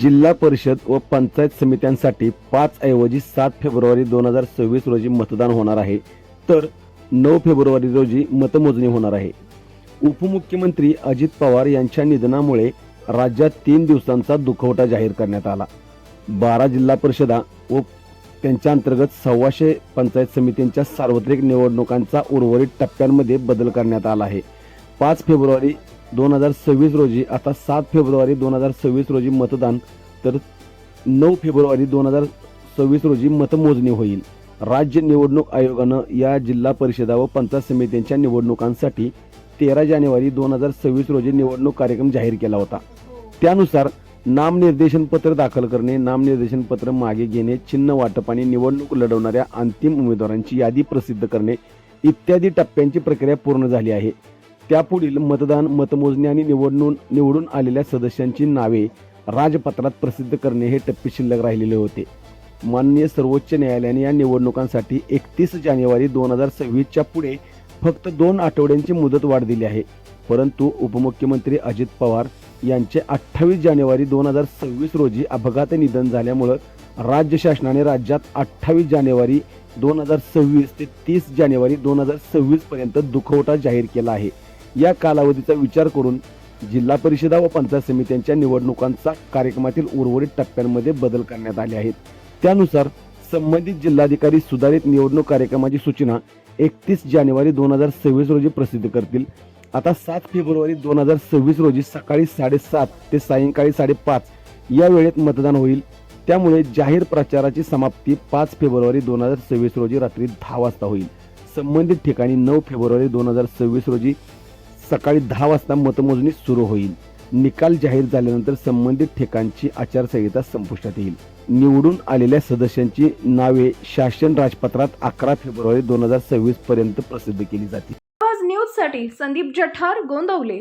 जिल्हा परिषद व पंचायत समित्यांसाठी पाच ऐवजी सात फेब्रुवारी दोन हजार सव्वीस रोजी मतदान होणार आहे. तर नऊ फेब्रुवारी रोजी मतमोजणी होणार आहे. उपमुख्यमंत्री अजित पवार यांच्या निधनामुळे राज्यात तीन दिवसांचा दुखवटा जाहीर करण्यात आला. बारा जिल्हा परिषदा व त्यांच्या अंतर्गत सव्वाशे पंचायत समित्यांच्या सार्वत्रिक निवडणुकांचा उर्वरित टप्प्यांमध्ये बदल करण्यात आला आहे. पाच फेब्रुवारी दोन हजार सव्वीस रोजी आता सात फेब्रुवारी दोन हजार सव्वीस रोजी मतदान तर नऊ फेब्रुवारी दोन हजार सव्वीस रोजी मतमोजणी होईल. राज्य निवडणूक आयोगानं या जिल्हा परिषदा व पंचायत समित्यांच्या निवडणुकांसाठी तेरा जानेवारी दोन हजार सव्वीस रोजी निवडणूक कार्यक्रम जाहीर केला होता. त्यानुसार नामनिर्देशन पत्र दाखल करणे नामनिर्देशन पत्र मागे घेणे चिन्ह वाटप आणि निवडणूक लढवणाऱ्या अंतिम उमेदवारांची यादी प्रसिद्ध करणे इत्यादी टप्प्यांची प्रक्रिया पूर्ण झाली आहे. त्यापुढील मतदान मतमोजणी आणि निवडणून निवडून आलेल्या सदस्यांची नावे राजपत्रात प्रसिद्ध करणे हे टप्पे शिल्लक राहिलेले होते. माननीय सर्वोच्च न्यायालयाने या निवडणुकांसाठी एकतीस जानेवारी दोन हजार सव्वीसच्या पुढे फक्त दोन आठवड्यांची मुदत वाढ दिली आहे. परंतु उपमुख्यमंत्री अजित पवार यांचे अठ्ठावीस जानेवारी दोन हजार सव्वीस रोजी अपघात निधन झाल्यामुळं राज्य शासनाने राज्यात अठ्ठावीस जानेवारी दोन हजार सव्वीस ते तीस जानेवारी दोन हजार सव्वीसपर्यंत दुखवटा जाहीर केला आहे. या कालावधीचा विचार करून जिल्हा परिषदा व पंचायत समित्यांच्या निवडणुकांचा कार्यक्रमातील उर्वरित टप्प्यांमध्ये बदल करण्यात आले आहेत. त्यानुसार संबंधित जिल्हाधिकारी सुधारित निवडणूक कार्यक्रमाची सूचना एकतीस जानेवारी दोन हजार सव्वीस रोजी प्रसिद्ध करतील. आता सात फेब्रुवारी दोन हजार सव्वीस रोजी सकाळी साडेसात ते सायंकाळी साडेपाच या वेळेत मतदान होईल. त्यामुळे जाहीर प्रचाराची समाप्ती पाच फेब्रुवारी दोन हजार सव्वीस रोजी रात्री दहा वाजता होईल. संबंधित ठिकाणी नऊ फेब्रुवारी दोन हजार सव्वीस रोजी सकाळी दहा वाजता मतमोजणी सुरू होईल. निकाल जाहीर झाल्यानंतर संबंधित ठिकाणची आचारसंहिता संपुष्टात येईल. निवडून आलेल्या सदस्यांची नावे शासन राजपत्रात अकरा फेब्रुवारी दोन हजार सव्वीस पर्यंत प्रसिद्ध केली जातील. न्यूजसाठी संदीप जठार गोंदवले.